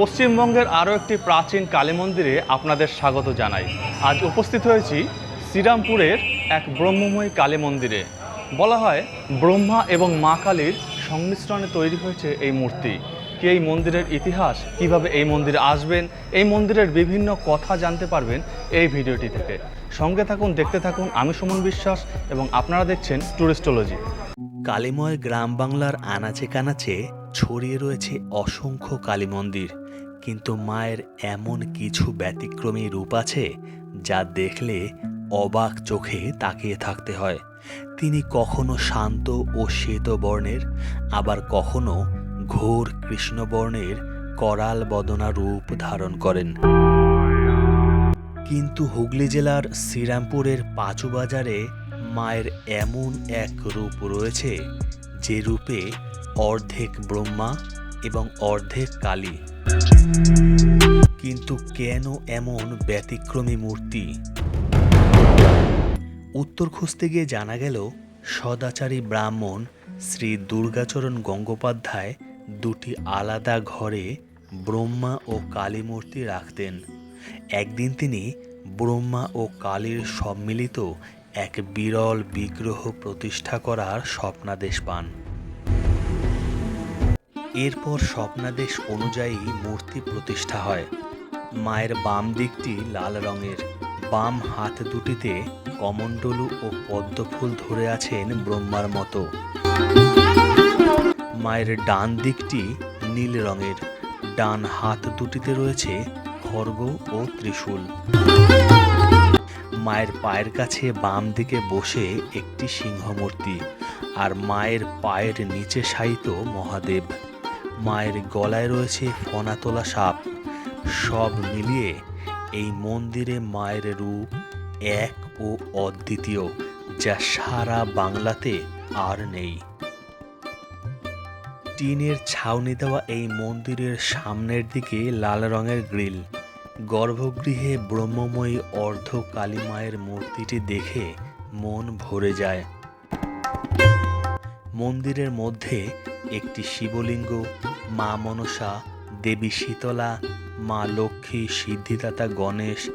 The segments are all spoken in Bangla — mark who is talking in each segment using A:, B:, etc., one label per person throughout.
A: পশ্চিমবঙ্গের আরও একটি প্রাচীন কালী মন্দিরে আপনাদের স্বাগত জানাই। আজ উপস্থিত হয়েছি শ্রীরামপুরের এক ব্রহ্মময়ী কালী মন্দিরে। বলা হয় ব্রহ্মা এবং মা কালীর সংমিশ্রণে তৈরি হয়েছে এই মূর্তি। কি এই মন্দিরের ইতিহাস? কীভাবে এই মন্দিরে আসবেন? এই মন্দিরের বিভিন্ন কথা জানতে পারবেন এই ভিডিওটি থেকে। সঙ্গে থাকুন, দেখতে থাকুন। আমি সুমন বিশ্বাস এবং আপনারা দেখছেন টুরিস্টোলজি।
B: কালীময় গ্রাম বাংলার আনাচে কানাচে ছড়িয়ে রয়েছে অসংখ্য কালী মন্দির কিন্তু মায়ের এমন কিছু ব্যতিক্রমী রূপ আছে, যা দেখলে অবাক চোখে তাকিয়ে থাকতে হয়। তিনি কখনো শান্ত ও শ্বেত বর্ণের, আবার কখনো ঘোর কৃষ্ণবর্ণের করাল বদনা রূপ ধারণ করেন। কিন্তু হুগলি জেলার শ্রীরামপুরের পাঁচু বাজারে মায়ের এমন এক রূপ রয়েছে যে রূপে অর্ধেক ব্রহ্মা এবং অর্ধেক কালী। কিন্তু কেন এমন ব্যতিক্রমী মূর্তি? উত্তর খুঁজতে গিয়ে জানা গেল, সদাচারী ব্রাহ্মণ শ্রী দুর্গাচরণ গঙ্গোপাধ্যায় দুটি আলাদা ঘরে ব্রহ্মা ও কালী মূর্তি রাখতেন। একদিন তিনি ব্রহ্মা ও কালীর সম্মিলিত এক বিরল বিগ্রহ প্রতিষ্ঠা করার স্বপ্নাদেশ পান। এরপর স্বপ্নাদেশ অনুযায়ী মূর্তি প্রতিষ্ঠা হয়। মায়ের বাম দিকটি লাল রঙের। বাম হাত দুটিতে কমণ্ডলু ও পদ্মফুল ধরে আছেন ব্রহ্মার মতো। মায়ের ডান দিকটি নীল রঙের। ডান হাত দুটিতে রয়েছে খর্গ ও ত্রিশূল। মায়ের পায়ের কাছে বাম দিকে বসে একটি সিংহমূর্তি আর মায়ের পায়ের নিচে শায়িত মহাদেব। মায়ের গলায় রয়েছে ফনা তোলা সাপ। সব মিলিয়ে এই মন্দিরে মায়ের রূপ এক ও অদ্বিতীয়, যা সারা বাংলাতে আর নেই। টিনের ছাউনি দেওয়া এই মন্দিরের সামনের দিকে লাল রঙের গ্রিল। গর্ভগৃহে ব্রহ্মময়ী অর্ধ কালী মায়ের মূর্তিটি দেখে মন ভরে যায়। মন্দিরের মধ্যে একটি শিবলিঙ্গ, মা মনসা, দেবী শীতলা, মা লক্ষ্মী, সিদ্ধিদাতা গণেশ,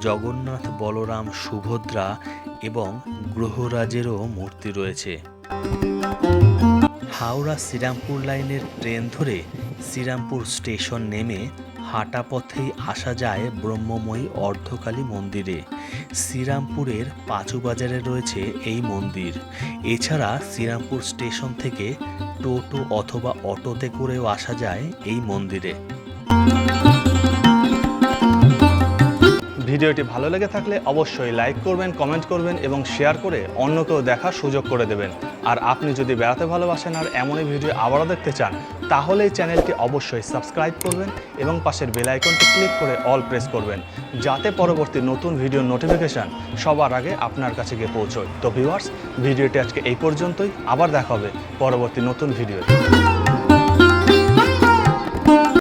B: জগন্নাথ বলরাম সুভদ্রা এবং গ্রহরাজেরও মূর্তি রয়েছে। হাওড়া শ্রীরামপুর লাইনের ট্রেন ধরে শ্রীরামপুর স্টেশন নেমে হাঁটা পথেই আসা যায় ব্রহ্মময়ী অর্ধকালী মন্দিরে। শ্রীরামপুরের পাঁচু বাজারে রয়েছে এই মন্দির। এছাড়া শ্রীরামপুর স্টেশন থেকে টোটো অথবা অটোতে করেও আসা যায় এই মন্দিরে।
A: ভিডিওটি ভালো লেগে থাকলে অবশ্যই লাইক করবেন কমেন্ট করবেন এবং শেয়ার করে অন্যকেও দেখার সুযোগ করে দেবেন। আর আপনি যদি বেড়াতে ভালোবাসেন আর এমনই ভিডিও আবারও দেখতে চান, তাহলে এই চ্যানেলটি অবশ্যই সাবস্ক্রাইব করবেন এবং পাশের বেল আইকনটি ক্লিক করে অল প্রেস করবেন, যাতে পরবর্তী নতুন ভিডিওর নোটিফিকেশান সবার আগে আপনার কাছে গিয়ে পৌঁছয়। তো ভিউয়ার্স ভিডিওটি আজকে এই পর্যন্তই, আবার দেখা হবে পরবর্তী নতুন ভিডিও